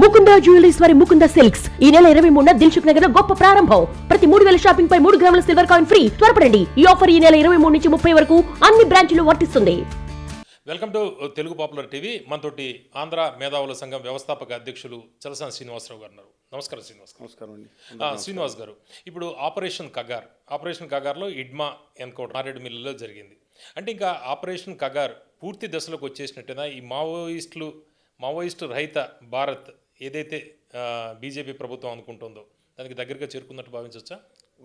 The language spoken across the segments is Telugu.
ముకుంద జ్యువెలరీస్ వారి ముకుంద సిల్క్స్. ఈ నెల ఇరవై మూడున దిల్సుఖ్ నగర్లో గొప్ప ప్రారంభం. ప్రతి మూడు వేల షాపింగ్ పై మూడు గ్రాముల సిల్వర్ కాయిన్ ఫ్రీ. త్వరపడండి. ఈ ఆఫర్ ఈ నెల ఇరవై మూడు నుంచి ముప్పై వరకు అన్ని బ్రాంచ్లు వర్తిస్తుంది. Welcome to Telugu popular TV. మనతోటి ఆంధ్ర మేధావుల సంఘం వ్యవస్థాపక అధ్యక్షులు చలసాని శ్రీనివాసరావు గారు ఉన్నారు. నమస్కారం శ్రీనివాస్ గారు నమస్కారం అండి. శ్రీనివాస్ గారు ఇప్పుడు ఆపరేషన్ కగార్. ఆపరేషన్ కగార్లో ఇడ్మా ఎన్కౌంటర్ మారేడు మిల్లులో జరిగింది. అంటే ఇంకా ఆపరేషన్ కగార్ పూర్తి దశలోకి వచ్చేసినట్టేనా? ఈ మావోయిస్టులు మావోయిస్టు రహిత భారత్ ఏదైతే బీజేపీ ప్రభుత్వం అనుకుంటుందో దానికి దగ్గరగా చేరుకున్నట్టు భావించవచ్చా?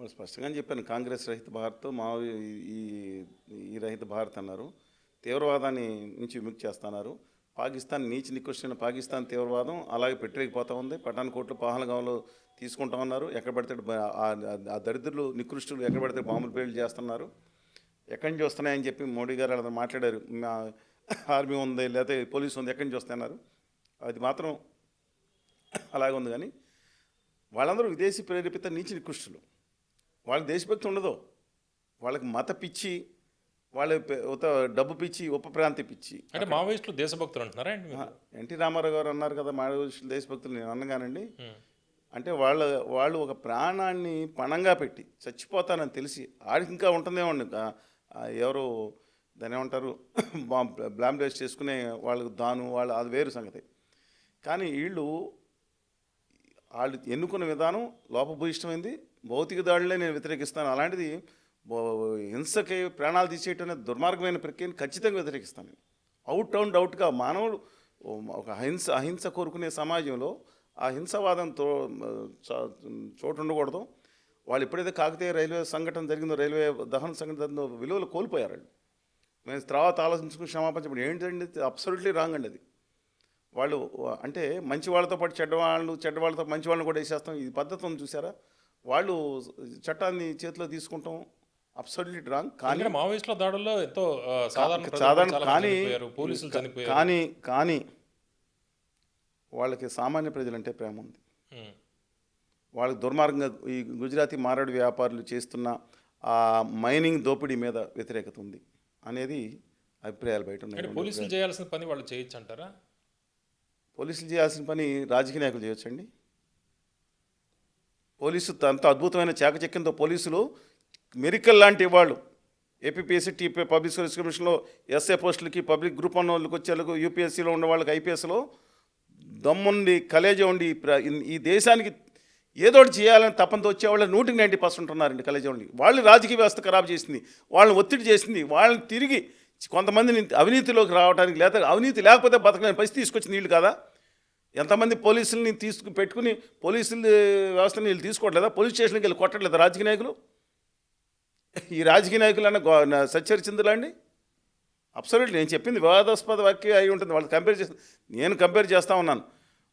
స్పష్టంగా చెప్పాను కాంగ్రెస్ రహిత భారత్ మా ఈ ఈ రహిత భారత్ అన్నారు. తీవ్రవాదాన్ని నుంచి విముక్తి చేస్తున్నారు. పాకిస్తాన్ నీచి నికృష్టమైన పాకిస్తాన్ తీవ్రవాదం అలాగే పెట్టలేకపోతా ఉంది. పఠాన్కోట్లు పహల్గాంలో తీసుకుంటా ఉన్నారు. ఎక్కడ పడితే ఆ- దరిద్రులు నికృష్టులు ఎక్కడ పడితే బాంబులు పేర్లు చేస్తున్నారు. ఎక్కడి నుంచి వస్తున్నాయని చెప్పి మోడీ గారు అలా మాట్లాడారు. మా ఆర్మీ ఉంది లేకపోతే పోలీసు ఉంది ఎక్కడి నుంచి వస్తున్నారు అది మాత్రం అలాగే ఉంది కానీ వాళ్ళందరూ విదేశీ ప్రేరేపిత నీచి నికృష్టులు. వాళ్ళకి దేశభక్తి ఉండదు. వాళ్ళకి మత పిచ్చి వాళ్ళ డబ్బు పిచ్చి ఉప ప్రాంతి పిచ్చి. అంటే మావోయిస్టులు దేశభక్తులు అంటున్నారా? ఎన్టీ రామారావు గారు అన్నారు కదా మాడవలసిన దేశభక్తులు నేను అన్నగానండి. అంటే వాళ్ళ వాళ్ళు ఒక ప్రాణాన్ని పణంగా పెట్టి చచ్చిపోతానని తెలిసి ఆడికి ఇంకా ఉంటుందేమండి ఎవరు దాని ఏమంటారు? బ్లామ్ చేసుకునే వాళ్ళకు దాను వాళ్ళు అది వేరు సంగతి. కానీ వీళ్ళు వాళ్ళు ఎన్నుకున్న విధానం లోపభూయిష్టమైంది. భౌతిక దాడులే నేను వ్యతిరేకిస్తాను. అలాంటిది హింసకి ప్రాణాలు తీసేయటం దుర్మార్గమైన ప్రక్రియను ఖచ్చితంగా వ్యతిరేకిస్తాను నేను. అవుట్ అండ్ అవుట్గా మానవుడు ఒక అహింస అహింస కోరుకునే సమాజంలో ఆ హింసవాదంతో చోటు ఉండకూడదు. వాళ్ళు ఎప్పుడైతే కాకతీయ రైల్వే సంఘటన జరిగిందో రైల్వే దహన సంఘటన జరిగిందో విలువలు కోల్పోయారు వాళ్ళు. మేము తర్వాత ఆలోచించుకుని క్షమాపణ చెప్పండి. ఏంటండి? అబ్సల్యూట్లీ రాంగ్ అండి అది. వాళ్ళు అంటే మంచి వాళ్ళతో పాటు చెడ్డవాళ్ళు చెడ్డవాళ్ళతో మంచి వాళ్ళని కూడా వేసేస్తాం. ఈ పద్ధతి చూసారా? వాళ్ళు చట్టాన్ని చేతిలో తీసుకుంటాం. Absolutely wrong. కానీ మావోయిస్టుల దాడుల్లో ఎంతో సాధారణ సాధారణ కానీ పోలీసులు చనిపోయారు. కానీ కానీ వాళ్ళకి సామాన్య ప్రజలంటే ప్రేమ ఉంది. వాళ్ళకి దుర్మార్గంగా ఈ గుజరాతీ మారడు వ్యాపారులు చేస్తున్న ఆ మైనింగ్ దోపిడీ మీద వ్యతిరేకత ఉంది అనేది అభిప్రాయాలు బయట ఉన్నాయి. పోలీసులు చేయాల్సిన పని వాళ్ళు చేయొచ్చు అంటారా? పోలీసులు చేయాల్సిన పని రాజకీయ నాయకులు చేయొచ్చండి. పోలీసు అంత అద్భుతమైన చాకచక్యంతో పోలీసులు మెరికల్ లాంటి వాళ్ళు. ఏపీపీఎస్సీ టీపీ పబ్లిక్ సర్వీస్ కమిషన్లో ఎస్ఏ పోస్టులకి పబ్లిక్ గ్రూప్ అన్న వాళ్ళకి వచ్చే యూపీఎస్సీలో ఉన్న వాళ్ళకి ఐపీఎస్లో దమ్ముండి కలేజ ఉండి ఈ ప్ర- ఈ దేశానికి ఏదో ఒకటి చేయాలని తప్పంతో వచ్చే వాళ్ళు నూటికి నైంటీ పర్సెంట్ ఉన్నారండి కలేజ ఉండి వాళ్ళు రాజకీయ వ్యవస్థ ఖరాబ్ చేసింది వాళ్ళని ఒత్తిడి చేసింది వాళ్ళని తిరిగి కొంతమందిని అవినీతిలోకి రావడానికి లేదా అవినీతి లేకపోతే బతకలేని పరిస్థితి తీసుకొచ్చింది వీళ్ళు కదా? ఎంతమంది పోలీసుల్ని తీసుకు పెట్టుకుని పోలీసుల వ్యవస్థని వీళ్ళు తీసుకోవట్లేదా? పోలీస్ స్టేషన్కి వెళ్ళి కొట్టట్లేదా రాజకీయ నాయకులు? ఈ రాజకీయ నాయకులు అన్న గో- నా సచ్చరిచిందులా అండి? అబ్సల్యూట్లీ నేను చెప్పింది వివాదాస్పద వాక్య అయి ఉంటుంది. వాళ్ళు కంపేర్ చేసి నేను కంపేర్ చేస్తూ ఉన్నాను.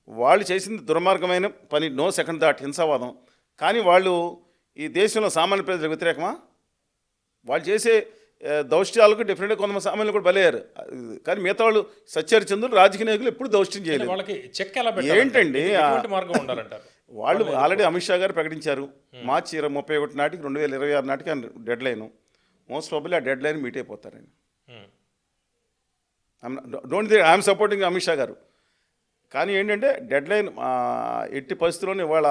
వాళ్ళు చేసింది దుర్మార్గమైన పని నో సెకండ్ థాట్ హింసావాదం. కానీ వాళ్ళు ఈ దేశంలో సామాన్య ప్రజలకు వ్యతిరేకమా? వాళ్ళు చేసే దౌష్ట్యాలకు డెఫినెట్గా కొంతమంది సామాన్యులు కూడా బలయ్యారు. కానీ మిగతా వాళ్ళు సచ్చరిచంద్రులు రాజకీయ నాయకులు ఎప్పుడు దౌష్ట్యం చేయలేదు. వాళ్ళకి చెక్ ఎలా ఏంటండి? వాళ్ళు ఆల్రెడీ అమిత్ షా గారు ప్రకటించారు. మార్చి ఇరవై ముప్పై ఒకటి నాటికి రెండు వేల ఇరవై ఆరు నాటికి డెడ్ లైన్ మోస్ట్ ప్రాబుల్ ఆ dead line meet అయిపోతారండి. Don't I'm supporting Amit Shah గారు. కానీ ఏంటంటే డెడ్ లైన్ ఎట్టి పరిస్థితుల్లోనే ఇవాళ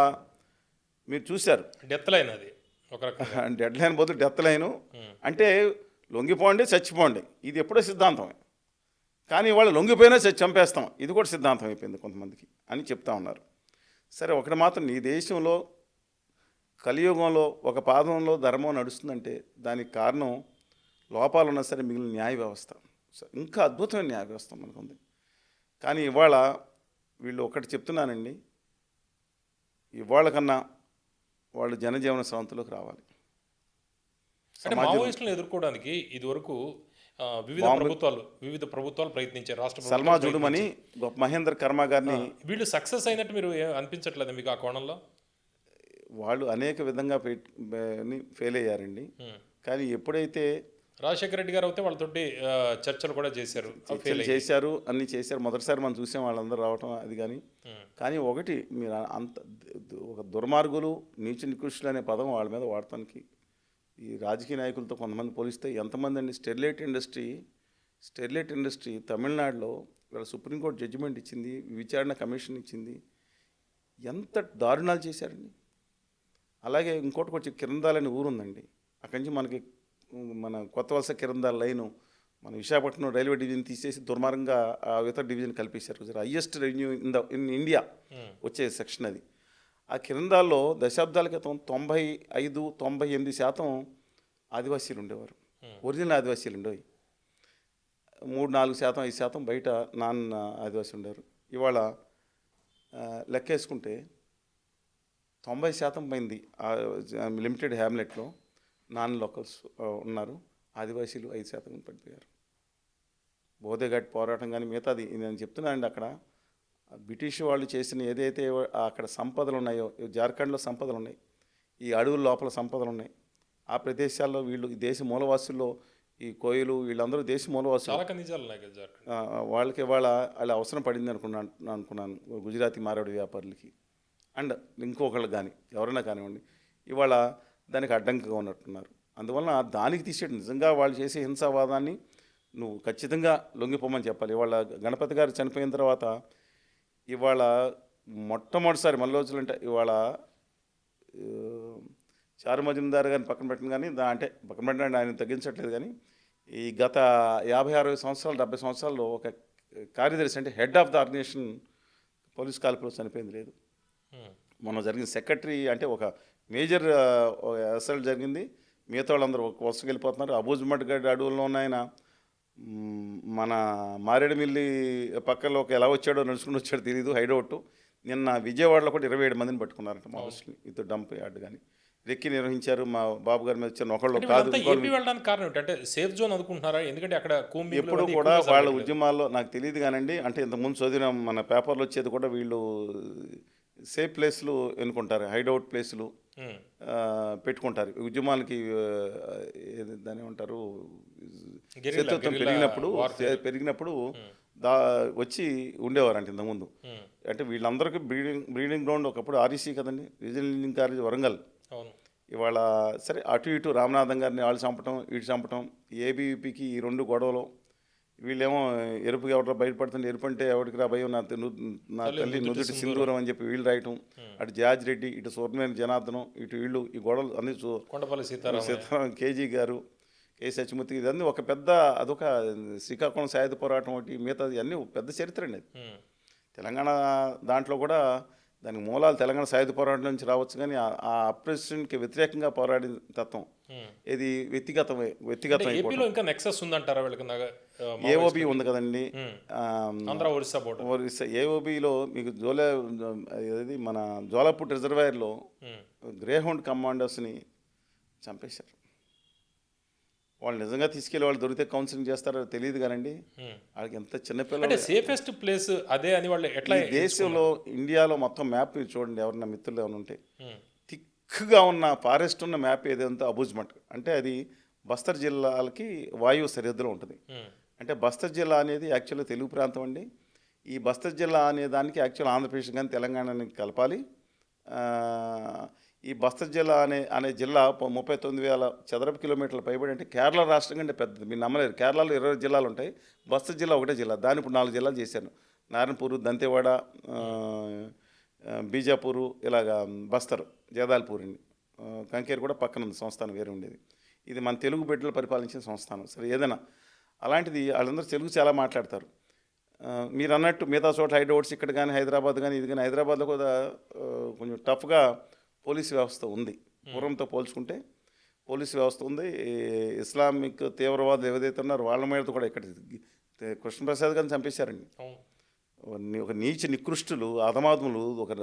మీరు చూశారు. డెత్ లైన్ అది. ఒక డెడ్ లైన్ బదులు డెత్ లైను అంటే లొంగిపోండి చచ్చిపోండి. ఇది ఎప్పుడో సిద్ధాంతమే. కానీ ఇవాళ లొంగిపోయినా చచ్చి చంపేస్తాం. ఇది కూడా సిద్ధాంతం అయిపోయింది కొంతమందికి అని చెప్తా ఉన్నారు. సరే ఒకటి మాత్రం ఈ దేశంలో కలియుగంలో ఒక పాదంలో ధర్మం నడుస్తుందంటే దానికి కారణం లోపాలు ఉన్నా సరే మిగిలిన న్యాయ వ్యవస్థ. ఇంకా అద్భుతమైన న్యాయ వ్యవస్థ మనకుంది. కానీ ఇవాళ వీళ్ళు ఒకటి చెప్తున్నానండి. ఇవాళ కన్నా వాళ్ళు జనజీవన స్రవంతిలోకి రావాలి. అంటే మావోయిస్టులను ఎదుర్కోవడానికి ఇదివరకు వివిధ ప్రభుత్వాలు వివిధ ప్రభుత్వాలు ప్రయత్నించారు రాష్ట్ర సల్మా జుడుమని మహేందర్ కర్మ గారిని వీళ్ళు సక్సెస్ అయినట్టు మీరు అనిపించట్లేదు మీకు ఆ కోణంలో? వాళ్ళు అనేక విధంగా ఫెయిల్ అయ్యారండి. కానీ ఎప్పుడైతే రాజశేఖర రెడ్డి గారు అయితే వాళ్ళతోటి చర్చలు కూడా చేశారు. చేశారు అన్ని చేశారు. మొదటిసారి మనం చూసాం వాళ్ళందరూ రావటం అది కానీ. కానీ ఒకటి మీరు అంత ఒక దుర్మార్గులు నీచ నికృష్టులు అనే పదం వాళ్ళ మీద వాడటానికి ఈ రాజకీయ నాయకులతో కొంతమంది పోలిస్తే ఎంతమంది అండి? స్టెర్లైట్ ఇండస్ట్రీ స్టెర్లైట్ ఇండస్ట్రీ తమిళనాడులో ఇవాళ సుప్రీంకోర్టు జడ్జిమెంట్ ఇచ్చింది విచారణ కమిషన్ ఇచ్చింది. ఎంత దారుణాలు చేశారండి? అలాగే ఇంకోటి వచ్చి కిరందాలని ఊరు ఉందండి. అక్కడి నుంచి మనకి మన కొత్త వలస కిరందాల లైను మన విశాఖపట్నం రైల్వే డివిజన్ తీసేసి దుర్మార్గంగా ఆ ఇతర డివిజన్ కల్పించారు highest revenue in the in India వచ్చే సెక్షన్ అది. ఆ కిరందాల్లో దశాబ్దాల క్రితం తొంభై ఐదు తొంభై ఎనిమిది శాతం ఆదివాసీలు ఉండేవారు. ఒరిజినల్ ఆదివాసీలు ఉండేవి. మూడు నాలుగు శాతం ఐదు శాతం బయట నాన్ ఆదివాసీ ఉండేవారు. ఇవాళ లెక్కేసుకుంటే తొంభై శాతం పోయింది లిమిటెడ్ హ్యామ్లెట్లో నాన్ లోకల్స్ ఉన్నారు. ఆదివాసీలు ఐదు శాతం పడిపోయారు. బోధేఘాట్ పోరాటం కానీ మిగతాది నేను చెప్తున్నానండి అక్కడ. బ్రిటిష్ వాళ్ళు చేసిన ఏదైతే అక్కడ సంపదలు ఉన్నాయో జార్ఖండ్లో సంపదలు ఉన్నాయి ఈ అడవుల లోపల సంపదలు ఉన్నాయి ఆ ప్రదేశాల్లో వీళ్ళు ఈ దేశ మూలవాసుల్లో ఈ కోయలు వీళ్ళందరూ దేశ మూలవాసులు. వాళ్ళకి ఇవాళ వాళ్ళ అవసరం పడింది అనుకున్నాను అనుకున్నాను గుజరాతీ మారవాడి వ్యాపారులకి. అండ్ ఇంకొకళ్ళు కానీ ఎవరైనా కానివ్వండి ఇవాళ దానికి అడ్డంకిగా ఉన్నట్టున్నారు. అందువలన దానికి తీసేయడం. నిజంగా వాళ్ళు చేసే హింసావాదాన్ని నువ్వు ఖచ్చితంగా లొంగిపోమని చెప్పాలి. ఇవాళ గణపతి గారు చనిపోయిన తర్వాత ఇవాళ మొట్టమొదటిసారి మల్లోజులు అంటే ఇవాళ చారు మజుందార్ గారిని పక్కన పెట్టిన కానీ దా అంటే పక్కన పెట్టిన ఆయన తగ్గించట్లేదు కానీ ఈ గత యాభై అరవై సంవత్సరాలు డెబ్బై సంవత్సరాల్లో ఒక కార్యదర్శి అంటే head of the organization police కాల్పులో చనిపోయింది లేదు. మొన్న జరిగిన సెక్రటరీ అంటే ఒక మేజర్ అసలు జరిగింది. మిగతా వాళ్ళందరూ ఒక వరుసకు వెళ్ళిపోతున్నారు. అబూజ్మట్ గడ్ అడవుల్లో ఉన్న ఆయన మన మారేడుమిల్లి పక్కలో ఒక ఎలా వచ్చాడో నడుచుకుని వచ్చాడో తెలియదు హైడౌట్. నిన్న విజయవాడలో కూడా ఇరవై ఏడు మందిని పట్టుకున్నారంట మా హోస్టల్ని ఇది డంప్ యార్డ్ కానీ రెక్కి నిర్వహించారు మా బాబు గారి మీద వచ్చిన ఒకళ్ళు కాదు వెళ్ళడానికి కారణం సేఫ్ జోన్ అనుకుంటున్నారా? ఎందుకంటే అక్కడ ఎప్పుడు కూడా వాళ్ళ ఉద్యమాల్లో నాకు తెలియదు కానండి. అంటే ఇంతకుముందు చదివిన మన పేపర్లో వచ్చేది కూడా వీళ్ళు సేఫ్ ప్లేస్లు ఎన్నుకుంటారు? హైడౌట్ ప్లేస్లు పెట్టుకుంటారు. ఉద్యమాలకి దాని ఏమంటారు? శత్రుత్వం పెరిగినప్పుడు. పెరిగినప్పుడు దా వచ్చి ఉండేవారంట ఇంతకుముందు. అంటే వీళ్ళందరికీ బ్రీడింగ్ బ్రీడింగ్ గ్రౌండ్ ఒకప్పుడు ఆర్ఈసీ కదండి రీజనల్ కాలేజ్ వరంగల్. ఇవాళ సరే అటు ఇటు రామనాథం గారిని వాళ్ళు చంపటం ఇటు చంపటం ఏబీవీపీకి ఈ రెండు గొడవలు వీళ్ళేమో ఎరుపుకి ఎవరు బయటపడుతుంది ఎరుపు అంటే ఎవరికి రా భయం నా నా తల్లి నుదుటి సింధూరం అని చెప్పి వీళ్ళు రాయటం. అటు జార్జ్ రెడ్డి ఇటు సూర్యమేని జనార్దనం ఇటు వీళ్ళు ఈ గొడవలు అన్ని కొండపల్లి సీతారాం సీతారాం కేజీ గారు కే. సత్యమూర్తి ఇదన్నీ ఒక పెద్ద అదొక శ్రీకాకుళం సాయుధ పోరాటం ఒకటి మిగతా అన్నీ పెద్ద చరిత్ర అండి ఉమ్. తెలంగాణ దాంట్లో కూడా దానికి మూలాలు తెలంగాణ సాయుధ పోరాటం నుంచి రావచ్చు కానీ ఆ- అప్రెసిడెంట్కి వ్యతిరేకంగా పోరాడిన తత్వం. ఇది వ్యక్తిగతమే వ్యక్తిగతం ఇంకా నెక్సెస్ ఉందంటారా వీళ్ళకి ఏఓబి ఉంది కదండి. ఒరిస్సా బోర్డర్ ఏఓబిలో మీకు జోలే మన జోలాపూట్ రిజర్వాయర్లో ఉమ్. గ్రే హౌండ్ కమాండర్స్ని చంపేశారు. వాళ్ళు నిజంగా తీసుకెళ్ళి వాళ్ళు దొరికితే కౌన్సిలింగ్ చేస్తారో తెలియదు కానండి. వాళ్ళకి ఎంత అంటే చిన్నపిల్లలు సేఫెస్ట్ ప్లేస్ అదే అని వాళ్ళు ఎట్లా దేశంలో ఇండియాలో మొత్తం మ్యాప్ చూడండి ఎవరన్నా మిత్రులు ఏమైనా ఉంటే. థిక్గా ఉన్న ఫారెస్ట్ ఉన్న మ్యాప్ ఏదంతా అబూజ్మట్ అంటే అది బస్తర్ జిల్లాలకి వాయువు సరిహద్దులో ఉంటుంది. అంటే బస్తర్ జిల్లా అనేది యాక్చువల్గా తెలుగు ప్రాంతం అండి. ఈ బస్తర్ జిల్లా అనే దానికి యాక్చువల్ ఆంధ్రప్రదేశ్ కానీ తెలంగాణని కలపాలి. ఈ బస్తర్ జిల్లా అనే అనే జిల్లా ముప్పై తొమ్మిది వేల చదరపు కిలోమీటర్ల పైబడి అంటే కేరళ రాష్ట్రం కంటే పెద్దది. మీరు నమ్మలేరు. కేరళలో ఇరవై జిల్లాలు ఉంటాయి. బస్తర్ జిల్లా ఒకటే జిల్లా. దాని ఇప్పుడు నాలుగు జిల్లాలు చేశాను నారాయణపూరు దంతేవాడ బీజాపూర్ బీజాపూరు ఇలాగా బస్తర్ జేదాల్పూర్ అండి కంకేరు కూడా పక్కన ఉంది. సంస్థానం వేరే ఉండేది. ఇది మన తెలుగు బిడ్డలు పరిపాలించిన సంస్థానం. సరే ఏదైనా అలాంటిది వాళ్ళందరూ తెలుగు చాలా మాట్లాడతారు. మీరు అన్నట్టు మిగతా చోట్ల హైదరాబాద్స్ ఇక్కడ కానీ హైదరాబాద్ కానీ ఇది కానీ హైదరాబాద్లో కూడా కొంచెం టఫ్గా పోలీస్ వ్యవస్థ ఉంది. పూర్వంతో పోల్చుకుంటే పోలీస్ వ్యవస్థ ఉంది. ఇస్లామిక్ తీవ్రవాదులు ఏదైతే ఉన్నారో వాళ్ళ మీద కూడా ఇక్కడ కృష్ణప్రసాద్ గారిని చంపేశారండి. ఒక నీచ నికృష్టులు అధమాధములు ఒక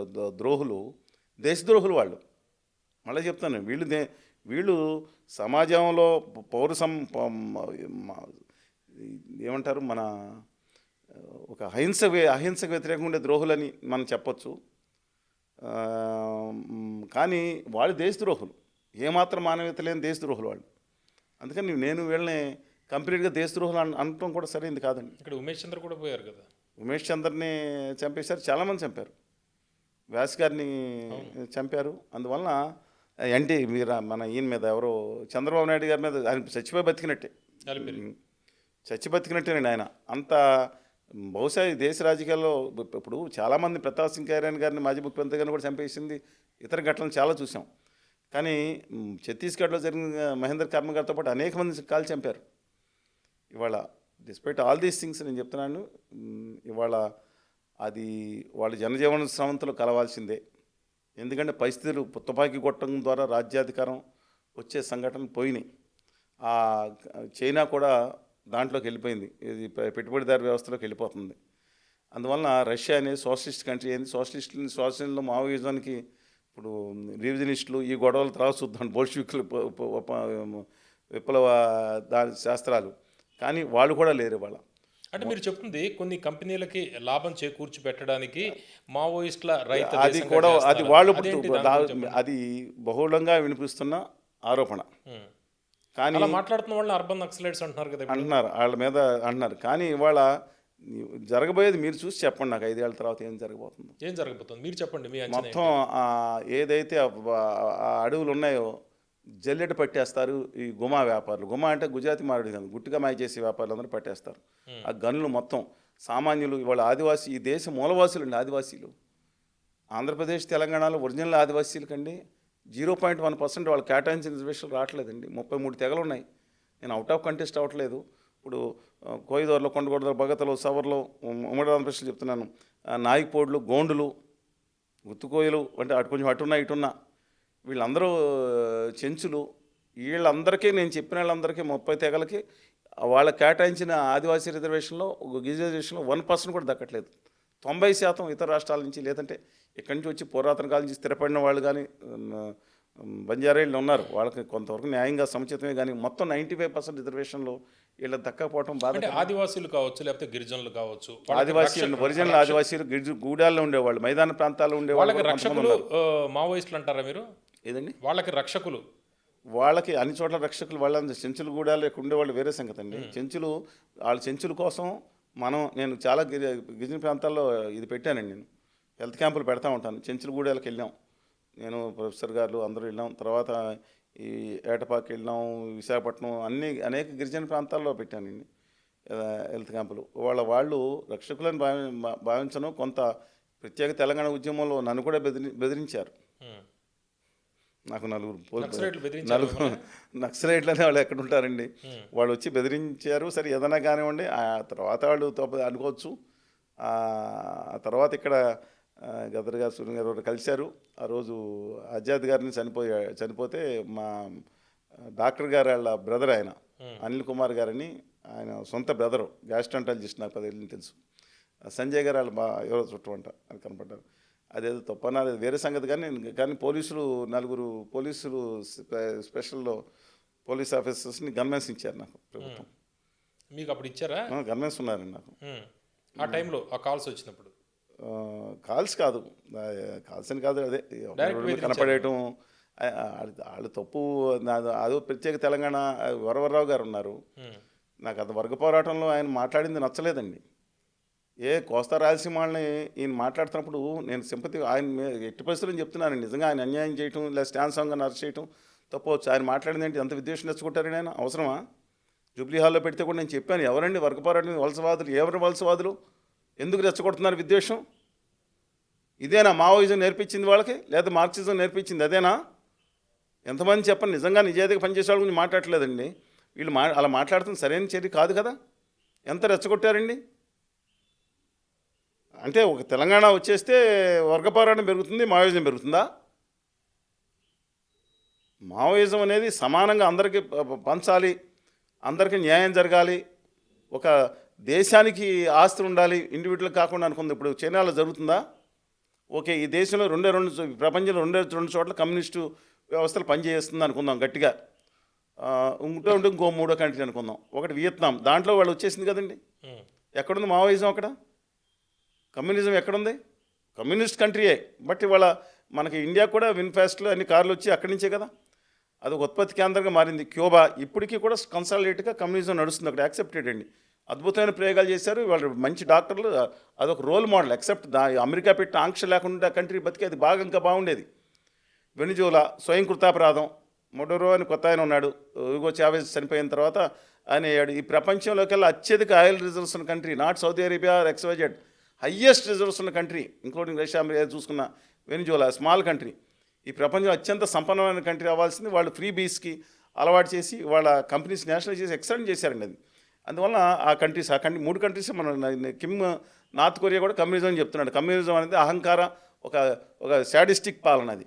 ద్రోహులు దేశద్రోహులు వాళ్ళు. మళ్ళీ చెప్తాను వీళ్ళు దే వీళ్ళు సమాజంలో పౌర సం ఏమంటారు మన ఒక అహింస అహింసకు వ్యతిరేకంగా ఉండే ద్రోహులని మనం చెప్పొచ్చు. కానీ వాళ్ళు దేశద్రోహులు. ఏమాత్రం మానవీయత లేని దేశద్రోహులు వాళ్ళు. అందుకని నేను వీళ్ళని కంప్లీట్గా దేశద్రోహులు అన్ అనటం కూడా సరైనది కాదండి. ఇక్కడ ఉమేష్ చంద్ర కూడా పోయారు కదా? ఉమేష్ చంద్రని చంపేశారు చాలామంది చంపారు. వ్యాస్ గారిని చంపారు. అందువలన ఎన్టీ మీరు మన ఈయన మీద ఎవరో చంద్రబాబు నాయుడు గారి మీద ఆయన చచ్చిపోయి బతికినట్టే. చచ్చి బతికినట్టేనండి ఆయన. అంత బహుశా ఈ దేశ రాజకీయాల్లో ఇప్పుడు చాలామంది ప్రతాప్ సింగ్ కైరాన్ గారిని మాజీ ముఖ్యమంత్రి గారిని కూడా చంపేసింది. ఇతర ఘటనలు చాలా చూసాం. కానీ ఛత్తీస్గఢ్లో జరిగిన మహేందర్ కర్మ గారితో పాటు అనేక మంది కాలు చంపారు. ఇవాళ డిస్పైట్ ఆల్ దీస్ థింగ్స్ నేను చెప్తున్నాను. ఇవాళ అది వాళ్ళ జనజీవన స్రవంతులు కలవాల్సిందే. ఎందుకంటే పరిస్థితులు పుత్తపాకి కొట్టడం ద్వారా రాజ్యాధికారం వచ్చే సంఘటనలు పోయినాయి. ఆ చైనా కూడా దాంట్లోకి వెళ్ళిపోయింది. ఇది పెట్టుబడిదారు వ్యవస్థలోకి వెళ్ళిపోతుంది. అందువలన రష్యా అనేది సోషలిస్ట్ కంట్రీ అయింది సోషలిస్టులు సోషలిస్టులు మావోయిజానికి ఇప్పుడు రివిజనిస్టులు ఈ గొడవల తర్వాత చూద్దాం. ప- విప్లవ దాని శాస్త్రాలు. కానీ వాళ్ళు కూడా లేరు వాళ్ళ అంటే మీరు చెప్తుంది కొన్ని కంపెనీలకి లాభం చేకూర్చి పెట్టడానికి మావోయిస్టుల రైతు అది కూడా అది. వాళ్ళు. అది బహుళంగా వినిపిస్తున్న ఆరోపణ. కానీ మాట్లాడుతున్న వాళ్ళని అర్బన్ నక్సలైట్స్ అంటున్నారు కదా. అంటున్నారు వాళ్ళ మీద అంటున్నారు. కానీ ఇవాళ జరగబోయేది మీరు చూసి చెప్పండి నాకు ఐదేళ్ళ తర్వాత ఏం జరగబోతుందో. ఏం జరగబోతుంది? మీరు చెప్పండి మీ మొత్తం ఏదైతే అడవులు ఉన్నాయో జల్లెడ పట్టేస్తారు ఈ గుమా వ్యాపారులు. గుమా అంటే గుజరాతీ మారుడు కాదు గుట్టిగా మాయ చేసే వ్యాపారులు అందరూ పట్టేస్తారు. ఆ గనులు మొత్తం సామాన్యులు ఇవాళ ఆదివాసీ ఈ దేశ మూలవాసులు అండి ఆదివాసీలు. ఆంధ్రప్రదేశ్ తెలంగాణలో ఒరిజినల్ ఆదివాసీలకండి. జీరో పాయింట్ వన్ పర్సెంట్ వాళ్ళు కేటాయించిన రిజర్వేషన్లు రావట్లేదండి. ముప్పై మూడు తెగలు ఉన్నాయి నేను అవుట్ ఆఫ్ కంటెస్ట్ అవ్వట్లేదు. ఇప్పుడు ఆ, కోయిదూరులో కొండగొడలో బగతలో సవర్లో ఉమ్మడి ఆంధ్రప్రదేశ్ చెప్తున్నాను. నాయిపోడ్లు గోండులు గుత్తుకోయలు అంటే అటు కొంచెం అటున్నా ఇటున్నా వీళ్ళందరూ చెంచులు వీళ్ళందరికీ నేను చెప్పిన వాళ్ళందరికీ ముప్పై తెగలకి వాళ్ళ కేటాయించిన ఆదివాసీ రిజర్వేషన్లో రిజర్వేషన్లో వన్ పర్సెంట్ కూడా దక్కట్లేదు. తొంభై శాతం ఇతర రాష్ట్రాల నుంచి లేదంటే ఇక్కడి నుంచి వచ్చి పురాతన కాలం నుంచి స్థిరపడిన వాళ్ళు కానీ బంజారాయిలు ఉన్నారు. వాళ్ళకి కొంతవరకు న్యాయంగా సముచితమే కానీ మొత్తం నైంటీ ఫైవ్ పర్సెంట్ రిజర్వేషన్లో వీళ్ళకి దక్కకపోవడం బాధ ఆదివాసీలు కావచ్చు లేకపోతే గిరిజనులు కావచ్చు ఆదివాసీలు ఒరిజినల్ ఆదివాసీలు గిరిజ గూడాల్లో ఉండేవాళ్ళు మైదాన ప్రాంతాల్లో ఉండేవాళ్ళు రక్షకులు మావోయిస్టులు అంటారా మీరు? ఏదండి? వాళ్ళకి రక్షకులు. వాళ్ళకి అన్ని చోట్ల రక్షకులు వాళ్ళ చెంచులు గూడాలు ఇక్కడ ఉండేవాళ్ళు వేరే సంగతి అండి. చెంచులు వాళ్ళ చెంచుల కోసం మనం నేను చాలా గిరి గిరిజన ప్రాంతాల్లో ఇది పెట్టానండి నేను. హెల్త్ క్యాంపులు పెడతా ఉంటాను. చెంచుల గూడాలకు వెళ్ళాం. నేను ప్రొఫెసర్ గారు అందరూ వెళ్ళాం. తర్వాత ఈ ఏటపాకి వెళ్ళాం విశాఖపట్నం అన్ని అనేక గిరిజన ప్రాంతాల్లో పెట్టానండి ఆ, హెల్త్ క్యాంపులు. వాళ్ళ వాళ్ళు రక్షకులను భావి భావించను. కొంత ప్రత్యేక తెలంగాణ ఉద్యమంలో నన్ను కూడా బెదిరి బెదిరించారు. నాకు నలుగురు పోల్- నక్సలైట్లు నలుగురు నక్సలైట్లనే వాళ్ళు ఎక్కడ ఉంటారండి? వాళ్ళు వచ్చి బెదిరించారు. సరే ఏదైనా కానివ్వండి. ఆ తర్వాత వాళ్ళు తప్ప అనుకోవచ్చు. ఆ తర్వాత ఇక్కడ గదర్ గారు సునీల్ గారు కలిశారు. ఆ రోజు ఆజాద్ గారిని చనిపోయా చనిపోతే మా డాక్టర్ గారు వాళ్ళ బ్రదర్ ఆయన అనిల్ కుమార్ గారని ఆయన సొంత బ్రదరు గ్యాస్ట్రంటాలజిస్ట్ నాకు పదేళ్ళు తెలుసు. సంజయ్ గారు వాళ్ళు మా ఎవరో చుట్టమంట అని కనపడ్డారు. అదేదో తప్పనా అది వేరే సంగతి కానీ కానీ పోలీసులు నలుగురు పోలీసులు స్పె- స్పెషల్లో పోలీస్ ఆఫీసర్స్ని గన్మెన్స్ ఇచ్చారు నాకు ప్రభుత్వం. మీకు అప్పుడు ఇచ్చారా? గన్మెన్స్ ఉన్నారండి నాకు. ఆ టైంలో ఆ కాల్స్ వచ్చినప్పుడు? కాల్స్ కాదు. కాల్స్ అని కాదు అదే. కనపడేయటం వాళ్ళు తప్పు అదో ప్రత్యేక తెలంగాణ వరవరరావు గారు ఉన్నారు. నాకు అది వర్గ పోరాటంలో ఆయన మాట్లాడింది నచ్చలేదండి. ఏ కోస్తా రాయలసీమ వాళ్ళని ఈయన మాట్లాడుతున్నప్పుడు నేను సింపతి ఆయన ఎట్టి పరిస్థితులు చెప్తున్నాను నిజంగా ఆయన అన్యాయం చేయటం లేదా స్టాన్ సాంగ్ అరెస్ట్ చేయటం తప్పవచ్చు. ఆయన మాట్లాడింది ఏంటి? ఎంత విద్వేషం తెచ్చుకుంటారని ఆయన అవసరమా? జూబ్లీ హాల్లో పెడితే కూడా నేను చెప్పాను ఎవరండి వర్గ పోరాటం వలసవాదులు? ఎవరు వలసవాదులు? ఎందుకు రెచ్చగొడుతున్నారు విద్వేషం? ఇదేనా మావోయిజం నేర్పించింది వాళ్ళకి? లేదా మార్క్సిజం నేర్పించింది అదేనా? ఎంతమంది చెప్పండి నిజంగా నిజాయితీగా పనిచేసే వాళ్ళ గురించి మాట్లాడట్లేదండి. వీళ్ళు మా అలా మాట్లాడుతున్న సరైన చర్య కాదు కదా? ఎంత రెచ్చగొట్టారండి? అంటే ఒక తెలంగాణ వచ్చేస్తే వర్గపోరాటం పెరుగుతుంది మావోయిజం పెరుగుతుందా? మావోయిజం అనేది సమానంగా అందరికీ పంచాలి అందరికీ న్యాయం జరగాలి. ఒక దేశానికి ఆస్తులు ఉండాలి ఇండివిజువల్ కాకుండా అనుకుంది. ఇప్పుడు చైనాలో జరుగుతుందా? ఓకే ఈ దేశంలో రెండే రెండు ప్రపంచంలో రెండే రెండు చోట్ల కమ్యూనిస్టు వ్యవస్థలు పనిచేస్తుంది అనుకుందాం గట్టిగా. ఇంకో ఉంటే ఇంకో మూడో కంట్రీ అనుకుందాం. ఒకటి వియత్నాం. దాంట్లో వాళ్ళు వచ్చేసింది కదండి. ఎక్కడుంది మావోయిజం అక్కడ? కమ్యూనిజం ఎక్కడుంది? కమ్యూనిస్ట్ కంట్రీయే. బట్ ఇవాళ మనకి ఇండియా కూడా విన్ఫాస్ట్లో అన్ని కార్లు వచ్చి అక్కడి నుంచే కదా. అది ఒక ఉత్పత్తి కేంద్రంగా మారింది. క్యూబా ఇప్పటికీ కూడా కన్సాలిడేట్గా కమ్యూనిజం నడుస్తుంది. అక్కడ యాక్సెప్టెడ్ అండి. అద్భుతమైన ప్రయోగాలు చేశారు. వాళ్ళు మంచి డాక్టర్లు. అదొక role model. Except the America పెట్టిన ఆంక్ష లేకుండా కంట్రీ బతికి అది బాగా ఇంకా బాగుండేది. వెనిజులా స్వయం కృతాపరాధం. మొడరో అని కొత్త ఆయన ఉన్నాడు. ఇగో చావేజ్ చనిపోయిన తర్వాత ఆయన అయ్యాడు. ఈ ప్రపంచంలోకెల్లా అత్యధిక ఆయిల్ రిజర్వ్స్ ఉన్న country. Not Saudi Arabia XYZ. Highest reserves ఉన్న కంట్రీ. ఇంక్లూడింగ్ రష్యా అమెరికా చూసుకున్న వెనిజువలా స్మాల్ కంట్రీ ఈ ప్రపంచం అత్యంత సంపన్నమైన కంట్రీ అవ్వాల్సింది వాళ్ళు ఫ్రీ బీస్కి అలవాటు చేసి వాళ్ళ కంపెనీస్ నేషనల్ చేసి ఎక్సలెంట్ చేశారండి అది. అందువల్ల ఆ కంట్రీస్ ఆ కంట్రీ మూడు కంట్రీస్ మన కిమ్ నార్త్ కొరియా కూడా కమ్యూనిజం అని చెప్తున్నాడు. కమ్యూనిజం అనేది అహంకార ఒక ఒక శాడిస్టిక్ పాలన అది.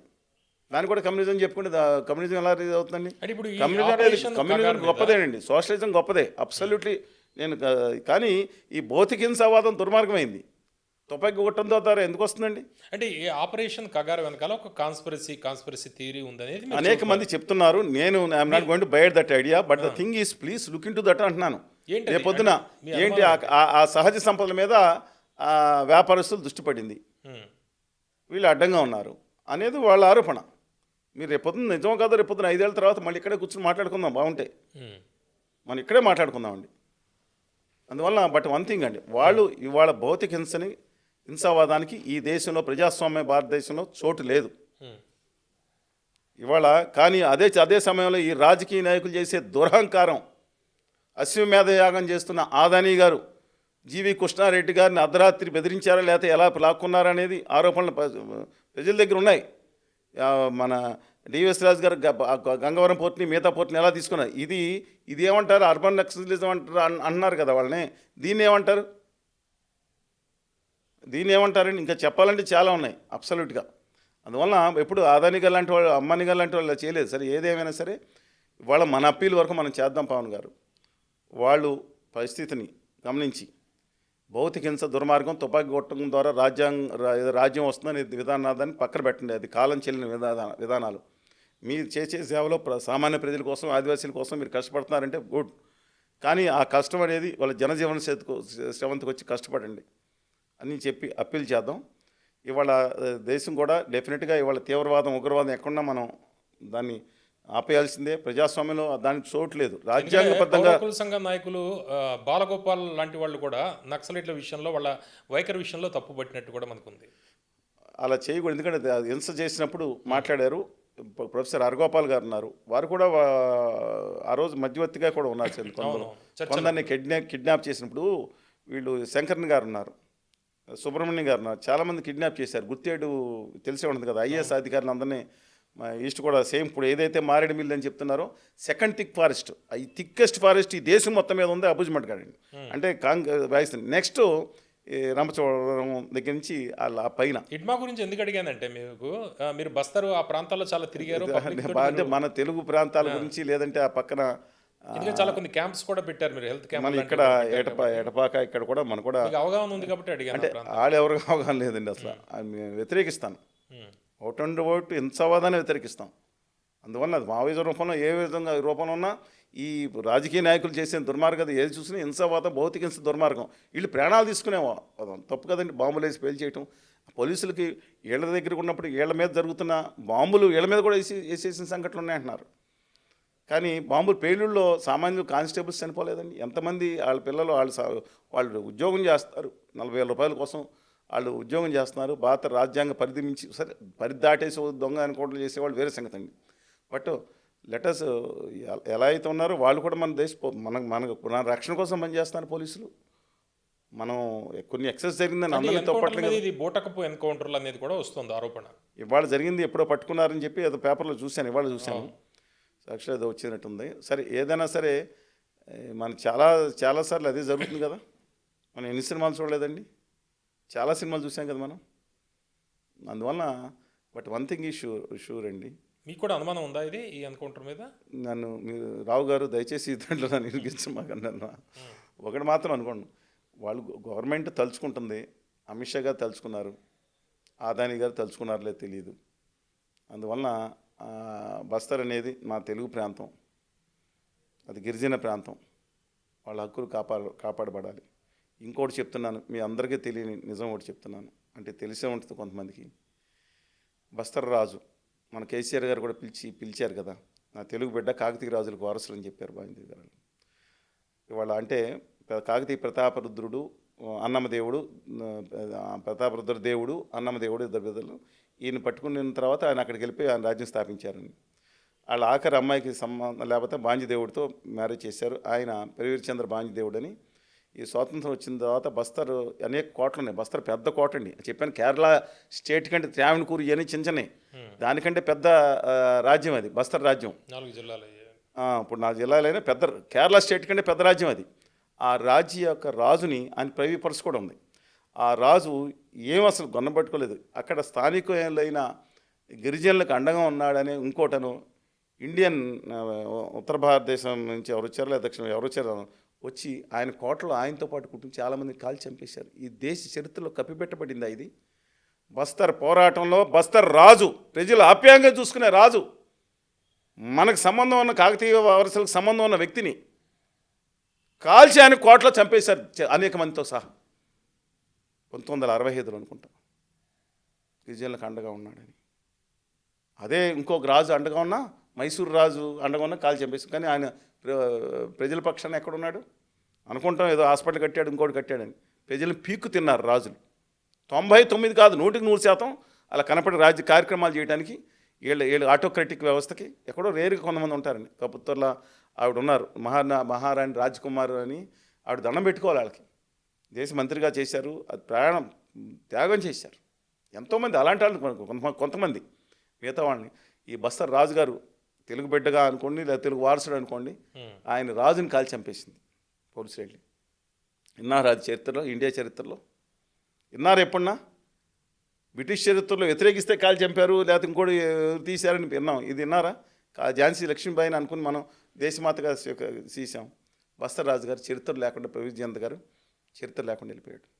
దాన్ని కూడా కమ్యూనిజం చెప్పుకుంటే కమ్యూనిజం ఎలా రీజ్ అవుతుందండి? కమ్యూనిజం కమ్యూనిజం గొప్పదేనండి. సోషలిజం గొప్పదే. అబ్సల్యూట్లీ నేను కానీ ఈ భౌతిక హింసావాదం దుర్మార్గమైంది. తుపాకీ కొట్టడం ద్వారా ఎందుకు వస్తుందండి? అంటే ఈ ఆపరేషన్ కగార్ వెనకాల ఒక కాన్స్పిరసీ కాన్స్పిరసీ థియరీ ఉందనేది అనేక మంది చెప్తున్నారు. నేను I'm not going to bite that idea but the thing is please look into that అంటున్నాను? రేపు పొద్దున ఏంటి ఆ- సహజ సంపదల మీద వ్యాపారస్తులు దృష్టి పడింది. వీళ్ళు అడ్డంగా ఉన్నారు అనేది వాళ్ళ ఆరోపణ మీరు రేపు పొద్దున నిజం కాదు రేపు పొద్దున ఐదేళ్ళ తర్వాత మళ్ళీ ఇక్కడే కూర్చొని మాట్లాడుకుందాం బాగుంటాయి ఉమ్. మనం ఇక్కడే మాట్లాడుకుందామండి అందువల్ల బట్ వన్ థింగ్ అండి వాళ్ళు ఇవాళ భౌతిక హింసని హింసావాదానికి ఈ దేశంలో ప్రజాస్వామ్య భారతదేశంలో చోటు లేదు. ఇవాళ కానీ అదే అదే సమయంలో ఈ రాజకీయ నాయకులు చేసే దురహంకారం అశ్వమేధ యాగం చేస్తున్న ఆదాని గారు జీవి కృష్ణారెడ్డి గారిని అర్ధరాత్రి బెదిరించారా లేకపోతే ఎలా లాక్కున్నారా అనేది ఆరోపణలు ప్రజల దగ్గర ఉన్నాయి. మన డివిఎస్ రాజు గారు గ- గంగవరం పోర్ట్ని మిగతా పోర్ట్ని ఎలా తీసుకున్నారు? ఇది ఇది ఏమంటారు? అర్బన్ నక్సలిజం అంటారు? అన్- అన్నారు కదా వాళ్ళని. దీన్ని ఏమంటారు? దీన్ని ఏమంటారండి? ఇంకా చెప్పాలంటే చాలా ఉన్నాయి అబ్సల్యూట్గా. అందువల్ల ఎప్పుడు ఆదాని గారు లాంటి వాళ్ళు అమ్మాని గారు లాంటి వాళ్ళు చేయలేదు. సరే ఏదేమైనా సరే ఇవాళ మన అప్పీల్ వరకు మనం చేద్దాం పవన్ గారు. వాళ్ళు పరిస్థితిని గమనించి భౌతిక హింస దుర్మార్గం తుపాకీ కొట్టడం ద్వారా రాజ్యాంగ రాజ్యం వస్తుందని విధానాన్ని పక్కన పెట్టండి. అది కాలం చెల్లిన విధాన విధానాలు. మీరు చేసే సేవలో ప్ర- సామాన్య ప్రజల కోసం ఆదివాసీల కోసం మీరు కష్టపడుతున్నారంటే గుడ్ కానీ ఆ కష్టం అనేది వాళ్ళ జనజీవన చేతికి శ్రవంతికి వచ్చి కష్టపడండి అని చెప్పి అప్పీల్ చేద్దాం. ఇవాళ దేశం కూడా డెఫినెట్గా ఇవాళ తీవ్రవాదం ఉగ్రవాదం ఎక్కడున్నా మనం దాన్ని ఆపేయాల్సిందే. ప్రజాస్వామ్యంలో దానికి చోటు లేదు. రాజ్యాంగబద్ధంగా పౌర సంఘం నాయకులు బాలగోపాల్ లాంటి వాళ్ళు కూడా నక్సలైట్ల విషయంలో వాళ్ళ వైఖరి విషయంలో తప్పు పట్టినట్టు కూడా మనకుంది అలా చేయకూడదు. ఎందుకంటే హింస చేసినప్పుడు మాట్లాడారు. ప్రొ- ప్రొఫెసర్ హరగోపాల్ గారు ఉన్నారు. వారు కూడా ఆ రోజు మధ్యవర్తిగా కూడా ఉన్నారు. సార్ కొందరు. కొందరిని కిడ్నాప్ కిడ్నాప్ చేసినప్పుడు వీళ్ళు శంకరన్ గారు ఉన్నారు. సుబ్రహ్మణ్యం గారు ఉన్నారు. చాలామంది కిడ్నాప్ చేశారు. గుర్తేడు తెలిసే ఉంటుంది కదా. ఐఏఎస్ అధికారులు అందరినీ ఈస్ట్ కూడా సేమ్ ఇప్పుడు ఏదైతే మారేడు మిల్ అని చెప్తున్నారో సెకండ్ థిక్ ఫారెస్ట్ ఈ థిక్కెస్ట్ ఫారెస్ట్ ఈ దేశం మొత్తం మీద ఉంది అబుజ్మట్ గారండి అంటే కాంగ్ రాజస్థాన్. నెక్స్ట్ రంపచోడవరం దగ్గర నుంచి వాళ్ళ ఆ పైన. ఇడ్మా గురించి ఎందుకు అడిగానంటే మీకు మీరు బస్తరు ఆ ప్రాంతాల్లో చాలా తిరిగారు అంటే మన తెలుగు ప్రాంతాల గురించి లేదంటే ఆ పక్కన చాలా కొన్ని క్యాంప్స్ కూడా పెట్టారు మీరు హెల్త్ క్యాంప్ మన ఇక్కడ ఎటపా ఎటపాక ఇక్కడ కూడా మన కూడా అవగాహన ఉంది కాబట్టి అడిగాను అంటే. వాళ్ళు ఎవరు అవగాహన లేదండి అసలు. మేము వ్యతిరేకిస్తాను. ఓటండి ఓటు ఎంత సవాదాన్ని వ్యతిరేకిస్తాం. అందువల్ల అది మావోయిజం రూపంలో ఏ విధంగా రూపంలో ఉన్నా ఈ రాజకీయ నాయకులు చేసే దుర్మార్గం ఏది చూసినా హింసావాదం భౌతిక హింస దుర్మార్గం. వీళ్ళు ప్రాణాలు తీసుకునేవాదం తప్పు కదండి. బాంబులు వేసి పేల్ చేయటం పోలీసులకి వీళ్ళ దగ్గర ఉన్నప్పుడు వీళ్ళ మీద జరుగుతున్న బాంబులు వీళ్ళ మీద కూడా వేసి వేసేసిన సంఘటనలు ఉన్నాయంటున్నారు. కానీ బాంబులు పేలుళ్ళలో సామాన్యులు కానిస్టేబుల్స్ చనిపోలేదండి. ఎంతమంది వాళ్ళ పిల్లలు వాళ్ళు సా- వాళ్ళు ఉద్యోగం చేస్తారు. నలభై వేల రూపాయల కోసం వాళ్ళు ఉద్యోగం చేస్తున్నారు భారత రాజ్యాంగ పరిధి మించి సరే పరిధి దాటేసి దొంగ అనుకోవడం చేసేవాళ్ళు వేరే సంగతి అండి బట్ లెటర్స్ ఎలా అయితే ఉన్నారో వాళ్ళు కూడా మన దేశ మన మన మన రక్షణ కోసం పనిచేస్తున్నారు పోలీసులు. మనం కొన్ని ఎక్సెస్ జరిగిందని అందరితో మీద ఇది బూటకపు ఎన్కౌంటర్లు అనేది కూడా వస్తుంది ఆరోపణ. ఇవాళ జరిగింది ఎప్పుడో పట్టుకున్నారని చెప్పి ఏదో పేపర్లో చూశాను ఇవాళ చూశాను. సాక్షి ఏదో వచ్చినట్టుంది. సరే ఏదైనా సరే మన చాలా చాలాసార్లు అదే జరుగుతుంది కదా. మనం ఎన్ని సినిమాలు చూడలేదండి? చాలా సినిమాలు చూసాం కదా మనం. అందువలన బట్ వన్ థింగ్ ఈ షూర్ షూర్ అండి. మీకు కూడా అనుమానం ఉందా ఇది ఈ ఎన్కౌంటర్ మీద? నన్ను మీరు రావు గారు దయచేసి దాంట్లో నన్ను ఇరిగించమాకన్నా ఒకటి మాత్రం అనుకోండి. వాళ్ళు గవర్నమెంట్ తలుచుకుంటుంది. అమిత్ షా గారు తలుచుకున్నారు. ఆదాని గారు తలుచుకున్నారులే తెలియదు అందువలన బస్తర్ అనేది మా తెలుగు ప్రాంతం. అది గిరిజన ప్రాంతం. వాళ్ళ హక్కులు కాపాడ కాపాడబడాలి. ఇంకోటి చెప్తున్నాను మీ అందరికీ తెలియని నిజం ఒకటి చెప్తున్నాను. అంటే తెలిసే ఉంటుంది కొంతమందికి. బస్తర్ రాజు మన కేసీఆర్ గారు కూడా పిలిచి పిలిచారు కదా నా తెలుగు బిడ్డ కాకతీయ రాజులకు వారసులు అని చెప్పారు బాంజీ గారు. ఇవాళ అంటే కాకతీయ ప్రతాపరుద్రుడు అన్నమదేవుడు ఆ, ప్రతాపరుద్ర దేవుడు అన్నమదేవుడు ఇద్దరు బిడ్డలు ఈయన పట్టుకున్న తర్వాత ఆయన అక్కడికి వెళ్ళిపోయి ఆయన రాజ్యం స్థాపించారని. వాళ్ళ ఆఖరి అమ్మాయికి సంబంధం లేకపోతే బాంజీదేవుడితో మ్యారేజ్ చేశారు. ఆయన పెరివీరచంద్ర బాంజీదేవుడు అని ఈ స్వాతంత్రం వచ్చిన తర్వాత బస్తర్ అనేక కోటలు ఉన్నాయి. బస్తర్ పెద్ద కోట అండి. చెప్పాను కేరళ స్టేట్ కంటే త్రావణకూరు ఇవన్నీ చిన్న చిన్నవి. దానికంటే పెద్ద రాజ్యం అది బస్తర్ రాజ్యం. నాలుగు జిల్లాలు ఇప్పుడు నా జిల్లాలైనా పెద్ద కేరళ స్టేట్ కంటే పెద్ద రాజ్యం అది. ఆ రాజ్య యొక్క రాజుని ఆయన ప్రైవీ పర్స్ కూడా ఉంది. ఆ రాజు ఏం అసలు గొన్నబట్టుకోలేదు అక్కడ స్థానికులైన గిరిజనులకు అండగా ఉన్నాడని ఇంకోటను ఇండియన్ ఉత్తర భారతదేశం నుంచి ఎవరు వచ్చారో లేదా దక్షిణ ఎవరు వచ్చారో వచ్చి ఆయన కోటలో ఆయనతో పాటు కుటుంబం చాలామంది కాల్చి చంపేశారు. ఈ దేశ చరిత్రలో కప్పిపెట్టబడిందా ఇది? బస్తర్ పోరాటంలో బస్తర్ రాజు ప్రజలు ఆప్యాయంగా చూసుకునే రాజు మనకు సంబంధం ఉన్న కాకతీయ వరసలకు సంబంధం ఉన్న వ్యక్తిని కాల్చి ఆయన కోట్లో చంపేశారు అనేక మందితో సహా. పంతొమ్మిది వందల అరవై ఐదులో అనుకుంటా. గిరిజనులకు అండగా ఉన్నాడని. అదే ఇంకొక రాజు అండగా ఉన్నా మైసూరు రాజు అండగా ఉన్నా కాల్ చంపేశారు. కానీ ఆయన ప్రజల పక్షాన ఎక్కడున్నాడు? అనుకుంటాం ఏదో హాస్పిటల్ కట్టాడు ఇంకోటి కట్టాడని. ప్రజలు పీక్కు తిన్నారు రాజులు. తొంభై తొమ్మిది కాదు నూటికి నూరు శాతం అలా కనపడి రాజ్య కార్యక్రమాలు చేయడానికి వీళ్ళ వీళ్ళ ఆటోక్రటిక్ వ్యవస్థకి ఎక్కడో రేరుగా కొంతమంది ఉంటారండి. కపుత్తర్లో ఆవిడ ఉన్నారు మహా మహారాణి రాజకుమారు అని ఆవిడ దండం పెట్టుకోవాలి వాళ్ళకి. దేశ మంత్రిగా చేశారు అది ప్రయాణం త్యాగం చేశారు. ఎంతోమంది అలాంటి వాళ్ళు కొంతమంది మిగతా వాళ్ళని. ఈ బస్తర్ రాజు గారు తెలుగు బిడ్డగా అనుకోండి లేదా తెలుగు వారసుడు అనుకోండి ఆయన రాజుని కాల్చి చంపేసింది పోలీసులు వెళ్ళి విన్నారు అది చరిత్రలో ఇండియా చరిత్రలో. విన్నారు ఎప్పుడన్నా? బ్రిటిష్ చరిత్రలో వ్యతిరేకిస్తే కాల్ చంపారు లేకపోతే ఇంకోటి తీశారని విన్నాం. ఇది విన్నారా? కా- ఝాన్సీ లక్ష్మీబాయిని అనుకుని మనం దేశమాతగా తీసాం బస్తర్ రాజు గారు చరిత్ర లేకుండా ప్రవీణ్ గారు చరిత్ర లేకుండా వెళ్ళిపోయాడు.